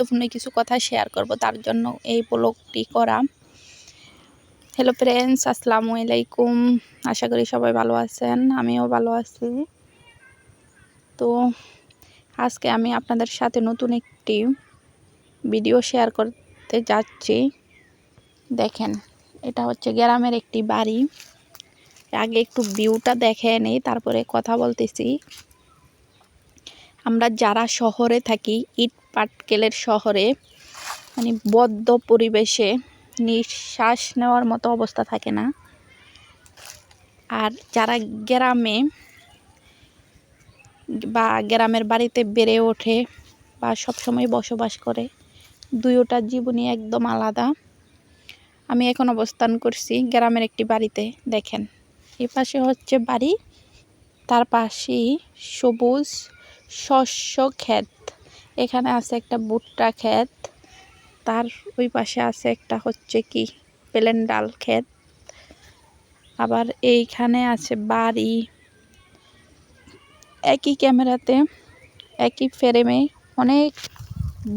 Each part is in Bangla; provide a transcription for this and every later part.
গুরুত্বপূর্ণ কিছু কথা শেয়ার করব, তার জন্য এই ব্লগটি করা। হ্যালো ফ্রেন্ডস আসসালামু আলাইকুম। আশা করি সবাই ভালো আছেন, আমিও ভালো আছি। তো আজকে আমি আপনাদের সাথে নতুন একটি ভিডিও শেয়ার করতে যাচ্ছি। দেখেন, এটা হচ্ছে গ্রামের একটি বাড়ি। আগে একটু ভিউটা দেখে নেই, তারপরে কথা বলতেছি। আমরা যারা শহরে থাকি, ইট পাটকেলের শহরে মানে বদ্ধ পরিবেশে নিঃশ্বাস নেওয়ার মতো অবস্থা থাকে না। আর যারা গ্রামে বা গ্রামের বাড়িতে বেড়ে ওঠে বা সবসময় বসবাস করে দুইটার জীবনই একদম আলাদা। আমি এখন অবস্থান করছি গ্রামের একটি বাড়িতে, দেখেন। এ পাশে হচ্ছে বাড়ি, তার পাশেই সবুজ শস্য ক্ষেত। এখানে আছে একটা ভুট্টা ক্ষেত। তার ওই পাশে আছে একটা হচ্ছে কি প্লেন ডাল ক্ষেত। আবার এইখানে আছে বাড়ি। একই ক্যামেরাতে, একই ফ্রেমে অনেক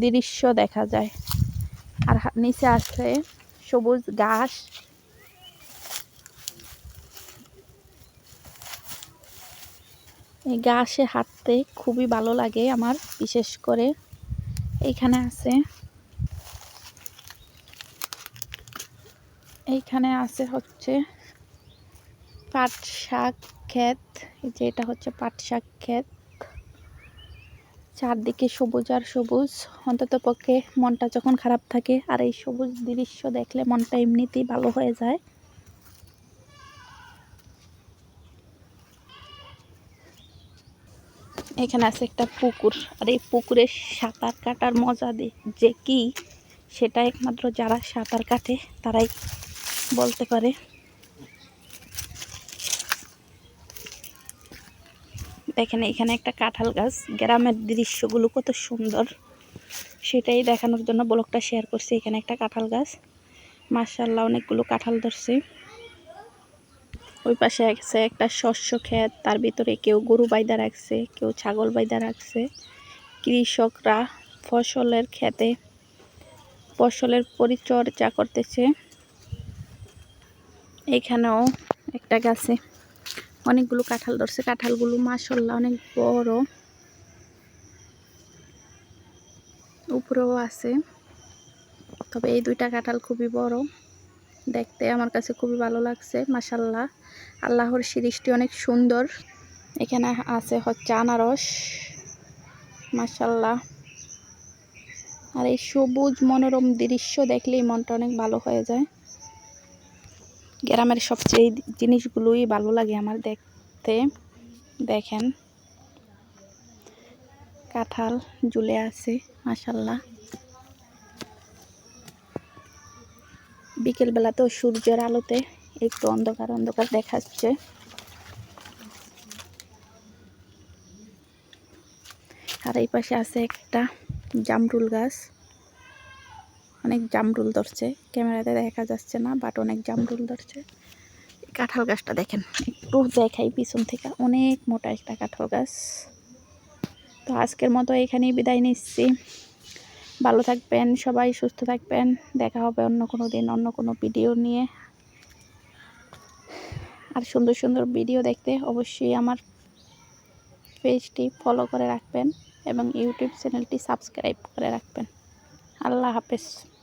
দৃশ্য দেখা যায়। আর নিচে আছে সবুজ ঘাস। এই ঘাসে হাঁটতে খুবই ভালো লাগে আমার, বিশেষ করে এইখানে আছে। এইখানে আছে হচ্ছে পাট শাক ক্ষেত যে এটা হচ্ছে পাট শাক ক্ষেত। চারদিকে সবুজ আর সবুজ, অন্তত পক্ষে মনটা যখন খারাপ থাকে, আর এই সবুজ দৃশ্য দেখলে মনটা এমনিতেই ভালো হয়ে যায়। এখানে আছে একটা পুকুর। আর এই পুকুরে সাঁতার কাটার মজা দে, যে কি? সেটা একমাত্র যারা সাঁতার কাটে, তারাই বলতে পারে। দেখেন, এখানে একটা কাঁঠাল গাছ। গ্রামের দৃশ্যগুলো কত সুন্দর। সেটাই দেখানোর জন্য ব্লগটা শেয়ার করছি। এখানে একটা কাঁঠাল গাছ। মার্শাল্লাহ অনেকগুলো কাঁঠাল ধরছে। ওই পাশে আছে একটা শস্য ক্ষেত, তার ভিতরে কেউ গরু বাইদা রাখছে, কেউ ছাগল বাইদা রাখছে। কৃষকরা ফসলের ক্ষেতে ফসলের পরিচর্যা করতেছে। এখানেও একটা গাছে অনেকগুলো কাঁঠাল ধরছে। কাঁঠালগুলো মাসাল্লাহ অনেক বড়। উপরেও আছে। তবে এই দুইটা কাঁঠাল খুবই বড়। দেখতে আমার কাছে খুবই ভালো লাগছে মাসাল্লাহ আল্লাহর সৃষ্টি অনেক সুন্দর। এখানে আছে হচ্ছে আনারস মাসাল্লাহ আর এই সবুজ মনোরম দৃশ্য দেখলেই মনটা অনেক ভালো হয়ে যায়। গ্রামের সবচেয়ে জিনিসগুলোই ভালো লাগে আমার দেখতে। দেখেন। কাঁঠাল ঝুলে আছে মাসাল্লাহ বিকেলবেলাতেও সূর্যের আলোতে একটু অন্ধকার অন্ধকার দেখাচ্ছে। আর এই পাশে আছে একটা জামরুল গাছ। অনেক জামরুল ধরছে। ক্যামেরাতে দেখা যাচ্ছে না বাট অনেক জামরুল ধরছে। কাঁঠাল গাছটা দেখেন, একটু দেখাই পিছন থেকে। অনেক মোটা একটা কাঁঠাল গাছ। তো আজকের মতো এখানেই বিদায় নিচ্ছি। ভালো থাকবেন, সবাই সুস্থ থাকবেন। দেখা হবে অন্য কোনো দিন, অন্য কোনো ভিডিও নিয়ে। আর সুন্দর সুন্দর ভিডিও দেখতে অবশ্যই আমার পেজটি ফলো করে রাখবেন এবং ইউটিউব চ্যানেলটি সাবস্ক্রাইব করে রাখবেন। আল্লাহ হাফেজ।